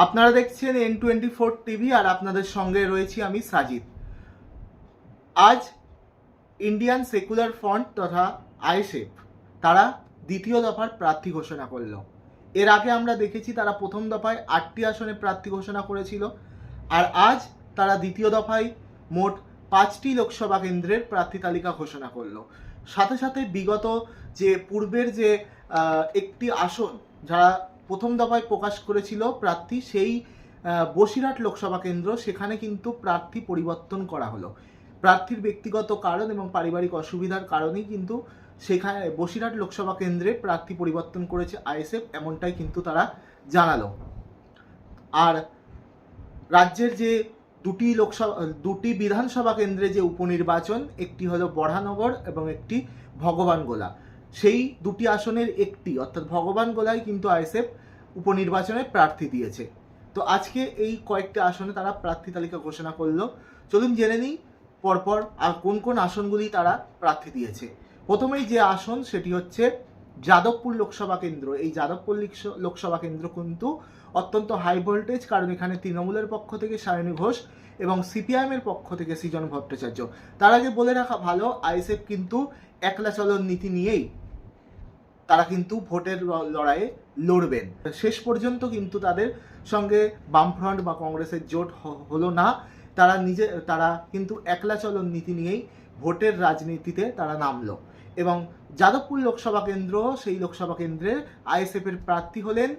আপনারা দেখছেন N twenty four TV আর আপনাদের সঙ্গে রয়েছি আমি সাজিদ। আজ ইন্ডিয়ান সেকুলার ফ্রন্ট তথা আইএসএফ তারা দ্বিতীয় দফার প্রার্থী ঘোষণা করল। এর আগে আমরা দেখেছি তারা প্রথম দফায় আটটি আসনে প্রার্থী ঘোষণা করেছিল আর আজ তারা দ্বিতীয় দফায় মোট পাঁচটি লোকসভা কেন্দ্রের প্রার্থী তালিকা ঘোষণা করল। সাথে সাথে বিগত যে পূর্বের যে একটি আসন যারা প্রথম দফায় প্রকাশ করেছিল প্রার্থী সেই বসিরহাট লোকসভা কেন্দ্র। সেখানে কিন্তু প্রার্থী পরিবর্তন করা হলো। প্রার্থীর ব্যক্তিগত কারণ এবং পারিবারিক অসুবিধার কারণেই কিন্তু সেখানে বসিরহাট লোকসভা কেন্দ্রে প্রার্থী পরিবর্তন করেছে আইএসএফ, এমনটাই কিন্তু তারা জানালো। আর রাজ্যের যে দুটি লোকসভা, দুটি বিধানসভা কেন্দ্রে যে উপনির্বাচন, একটি হলো বড়ানগর এবং একটি ভগবানগোলা। সেই দুটি আসনের একটি, অর্থাৎ ভগবানগোলায় কিন্তু আইএসএফ উপনির্বাচনে প্রার্থী দিয়েছে। তো আজকে এই কয়েকটি আসনে তারা প্রার্থী তালিকা ঘোষণা করল। চলুন জেনে নিই পরপর আর কোন কোন আসনগুলি তারা প্রার্থী দিয়েছে। প্রথমেই যে আসন সেটি হচ্ছে যাদবপুর লোকসভা কেন্দ্র। এই যাদবপুর লোকসভা কেন্দ্র কিন্তু অত্যন্ত হাই ভোল্টেজ কারণ এখানে তৃণমূলের পক্ষ থেকে সায়নী ঘোষ এবং সিপিআইএম এর পক্ষ থেকে সৃজন ভট্টাচার্য। তার আগে বলে রাখা ভালো, আইএসএফ কিন্তু একলা চলন নীতি নিয়েই তারা কিন্তু ভোটের লড়াইয়ে লড়বেন। শেষ পর্যন্ত কিন্তু তাদের সঙ্গে বামফ্রন্ট বা কংগ্রেসের জোট হলো না। তারা নিজে, তারা কিন্তু একলা চলন নীতি নিয়েই ভোটের রাজনীতিতে তারা নামলো। এবং যাদবপুর লোকসভা কেন্দ্র, সেই লোকসভা কেন্দ্রে আইএসএফ এর প্রার্থী হলেন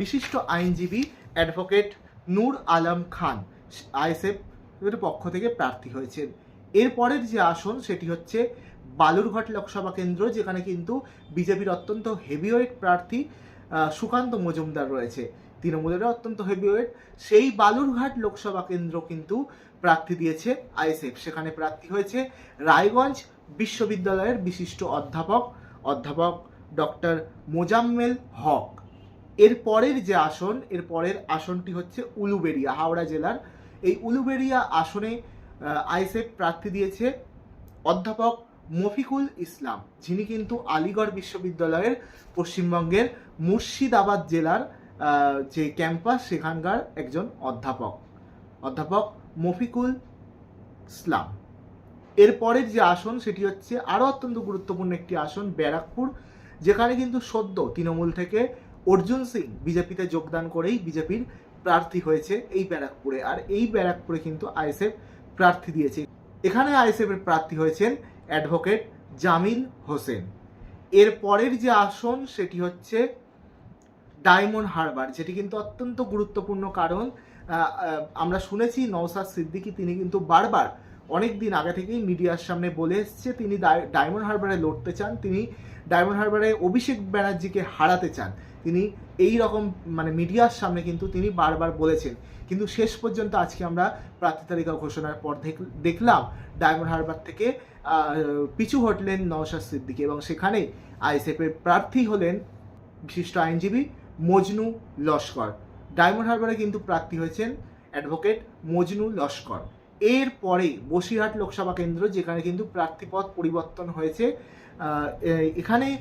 বিশিষ্ট আইনজীবী অ্যাডভোকেট নূর আলম খান। আইএসএফ পক্ষ থেকে প্রার্থী হয়েছেন। এরপরের যে আসন, সেটি হচ্ছে বালুরঘাট লোকসভা কেন্দ্র, যেখানে কিন্তু বিজেপির অত্যন্ত হেভিওয়েট প্রার্থী সুকান্ত মজুমদার রয়েছে। তৃণমূলেরও অত্যন্ত হেভিওয়েট সেই বালুরঘাট লোকসভা কেন্দ্র কিন্তু প্রার্থী দিয়েছে আইএসএফ। সেখানে প্রার্থী হয়েছে রায়গঞ্জ বিশ্ববিদ্যালয়ের বিশিষ্ট অধ্যাপক অধ্যাপক ডক্টর মোজাম্মেল হক। এর পরের যে আসন, এর পরের আসনটি হচ্ছে উলুবেড়িয়া, হাওড়া জেলার। এই উলুবেড়িয়া আসনে আইএসএফ প্রার্থী দিয়েছে অধ্যাপক মফিকুল ইসলাম, যিনি কিন্তু আলিগড় বিশ্ববিদ্যালয়ের পশ্চিমবঙ্গের মুর্শিদাবাদ জেলার যে ক্যাম্পাস, সেখানকার একজন অধ্যাপক। অধ্যাপক মফিকুল ইসলাম। এরপরের যে আসন, সেটি হচ্ছে আরও অত্যন্ত গুরুত্বপূর্ণ একটি আসন, ব্যারাকপুর, যেখানে কিন্তু সদ্য তৃণমূল থেকে অর্জুন সিং বিজেপিতে যোগদান করেই বিজেপির প্রার্থী হয়েছে এই ব্যারাকপুরে। আর এই ব্যারাকপুরে কিন্তু আইএসএফ প্রার্থী দিয়েছে। এখানে আইএসএফ এর প্রার্থী হয়েছেন অ্যাডভোকেট জামিল হোসেন। এর পরের যে আসন সেটি হচ্ছে ডায়মন্ড হারবার, যেটি কিন্তু অত্যন্ত গুরুত্বপূর্ণ কারণ আমরা শুনেছি নওসাদ সিদ্দিকি তিনি কিন্তু বারবার অনেক দিন আগে থেকেই মিডিয়ার সামনে বলে এসছে, তিনি ডায়- ডায়মন্ড হারবারে লড়তে চান, তিনি ডায়মন্ড হারবারে অভিষেক ব্যানার্জিকে হারাতে চান। তিনি এই রকম মানে মিডিয়ার সামনে কিন্তু তিনি বারবার বলেছেন। কিন্তু শেষ পর্যন্ত আজকে আমরা প্রার্থী তালিকা ঘোষণার পর দেখ- দেখলাম ডায়মন্ড হারবার থেকে পিছু হটলেন নওশাদ সিদ্দিকি এবং সেখানে আইএসএফ এর প্রার্থী হলেন বিশিষ্ট আইনজীবী মজনু লস্কর। ডায়মন্ড হারবারে কিন্তু প্রার্থী হয়েছেন অ্যাডভোকেট মজনু লস্কর। এর পরে বসিরহাট লোকসভা কেন্দ্র যেখানে কিন্তু প্রার্থীপদ পরিবর্তন হয়েছে এখানে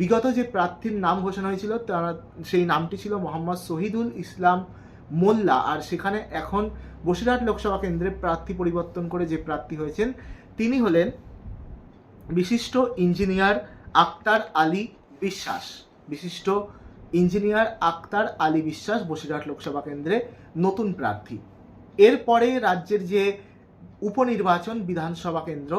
বিগত যে প্রার্থীর নাম ঘোষণা হয়েছিল, তারা সেই নামটি ছিল মোহাম্মদ শহীদুল ইসলাম মোল্লা। আর সেখানে এখন বসিরহাট লোকসভা কেন্দ্রে প্রার্থী পরিবর্তন করে যে প্রার্থী হয়েছেন, তিনি হলেন বিশিষ্ট ইঞ্জিনিয়ার আক্তার আলী বিশ্বাস। বিশিষ্ট ইঞ্জিনিয়ার আক্তার আলী বিশ্বাস বসিরহাট লোকসভা কেন্দ্রে নতুন প্রার্থী। এরপরে রাজ্যের যে উপনির্বাচন বিধানসভা কেন্দ্র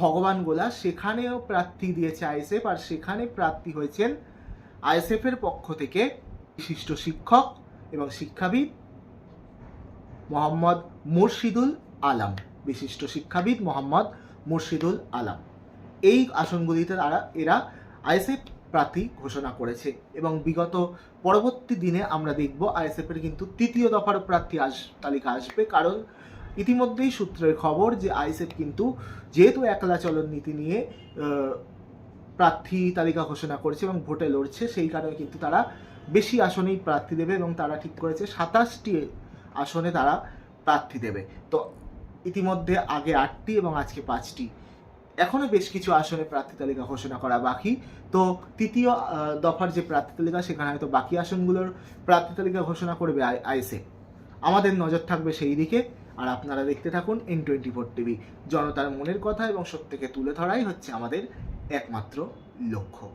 ভগবানগোলা সেখানেও প্রার্থী দিয়েছে আইএসএফ, আর সেখানে প্রার্থী হয়েছেন আইএসএফ এর পক্ষ থেকে বিশিষ্ট শিক্ষক এবং শিক্ষাবিদ মোহাম্মদ মুর্শিদুল আলম, বিশিষ্ট শিক্ষাবিদ মোহাম্মদ মুর্শিদুল আলম। এই আসনগুলিতে তারা, এরা আইএসএফ প্রার্থী ঘোষণা করেছে এবং বিগত পরবর্তী দিনে আমরা দেখব আইএসএফ এর কিন্তু তৃতীয় দফার প্রার্থী আস, তালিকা আসবে। কারণ ইতিমধ্যেই সূত্রের খবর যে আইএসএফ কিন্তু যেহেতু একলা চলন নীতি নিয়ে প্রার্থী তালিকা ঘোষণা করেছে এবং ভোটে লড়ছে, সেই কারণে কিন্তু তারা বেশি আসনেই প্রার্থী দেবে এবং তারা ঠিক করেছে সাতাশটি আসনে তারা প্রার্থী দেবে। তো ইতিমধ্যে আগে আটটি এবং আজকে পাঁচটি। এখনও বেশ কিছু আসনে প্রার্থী তালিকা ঘোষণা করা বাকি। তো তৃতীয় দফার যে প্রার্থী তালিকা, সেখানে হয়তো বাকি আসনগুলোর প্রার্থী তালিকা ঘোষণা করবে আইসে আমাদের নজর থাকবে সেই দিকে। আর আপনারা দেখতে থাকুন এন টোয়েন্টি ফোর টিভি জনতার মনের কথা এবং সত্যকে তুলে ধরাই হচ্ছে আমাদের একমাত্র লক্ষ্য।